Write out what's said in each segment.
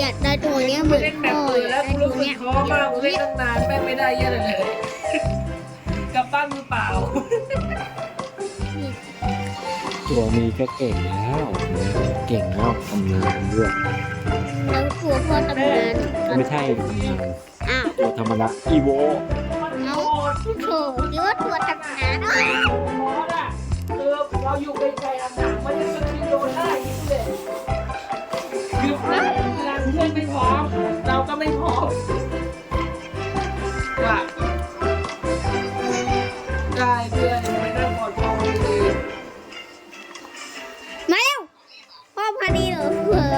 อยากได้ตัวเนี้ยเหมือนเล่นแบพ่บอเบื่ออยาแล้กวได้กูตัวรู้สึเนี้กยท้อมากกูเล่นตั้งนานแม่งไม่ได้เยอะเลยเลยกลับบ้านมือเปล่าตัวนี้ก็เก่งแล้ว เก่งนอกตำนานด้วยแล้วตัวพ่อตำนานไม่ใช่ตำนานอ้าวตัวธรรมดาอีโวเอาโถคิดว่าตัวตำนานเหรอ มอสอะคือเราอยู่ไกลๆอะหนังมั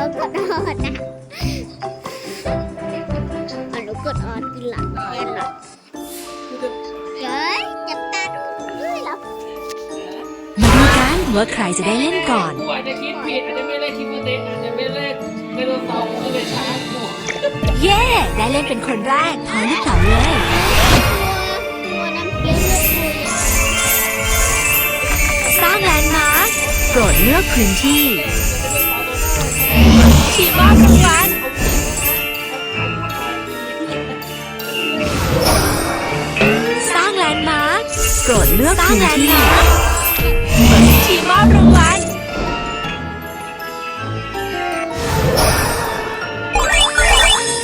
อกดออดนะอะหนูกดออดกินหลังแทนหลังๆคือจะเฮ้ยจับตาดูด้วยเหรอมาดูกันว่าใครจะได้เล่นก่อนกูอาจจะคิดผิดอาจจะไม่เล่นคิดว่าเด็กอาจจะไม่เล่นไดโนเสาร์ก็เลยช้ากูเย้ได้เล่นเป็นคนแรกพอลูกเต๋าเลย ตัวตัวน้ำเคี้ยวเลือดคุยสร้างแลนด์มาร์คโปรดเลือกพื้นที่ทีมม อบรางวัลสร้างแลนด์มาร์คโปรดเลือกพื้นที่ทีมมบรางวัล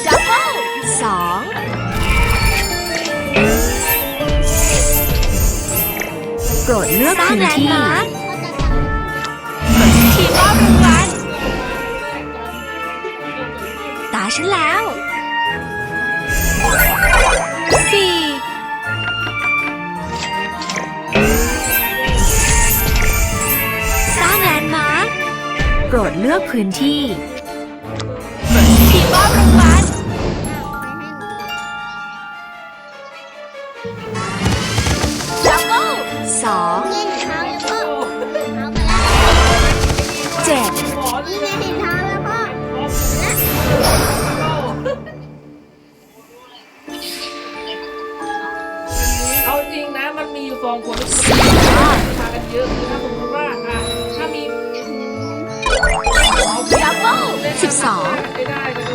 ดับเบิล สองโปรดเลือกพื้นที่ ฉันแล้วสี่สร้างแลนด์มาร์คโปรดเลือกพื้นที่ทีมมอบรางวัลดับเบิลสองนี่เห็นเท้าแล้วพ่อเท้ามาแล้วเจ็ด มันมีอยู่สองคนมากันเยอะคือถ้าสมมติว่าอะถ้ามี ดับเบิลสิบสอง ไม่ได้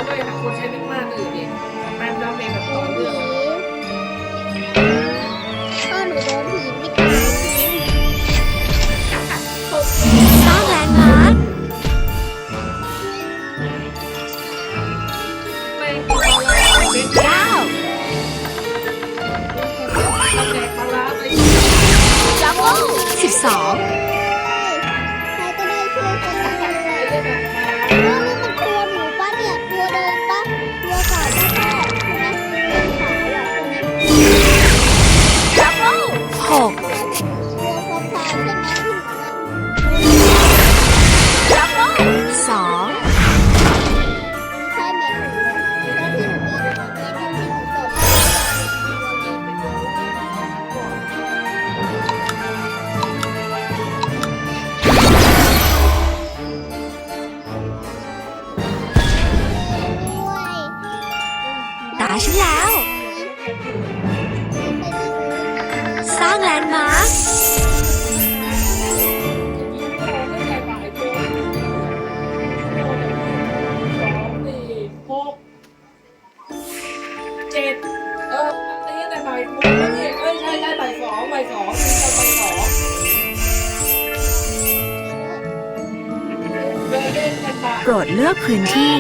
ฉันแล้ว สร้างแลนด์มาร์คเจ็ดเอออันนี้แต่บ่ายโมงแล้วนี่เอ้ยใช่ใช่บ่ายสองบ่ายสองคือตอนบ่ายสองเดินเล่นกันบ่ายโปรดเลือกพื้นที่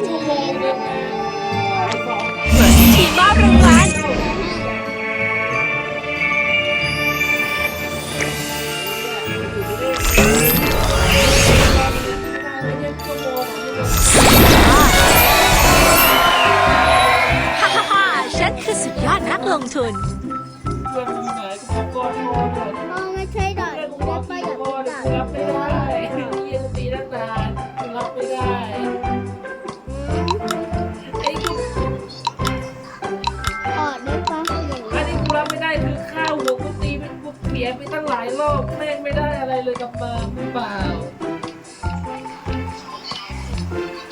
ชั่ ทีมมอบรางวัลฮ่าฮ่าฮ่าฉันคือสุดยอดนักลงทุน เพื่อนอยู่ไหนก็บอกก่อนนอนก่อนพ่อ ฟไปตั้งหลายรอบแม่งไม่ได้อะไรเลยกับมาเปล่า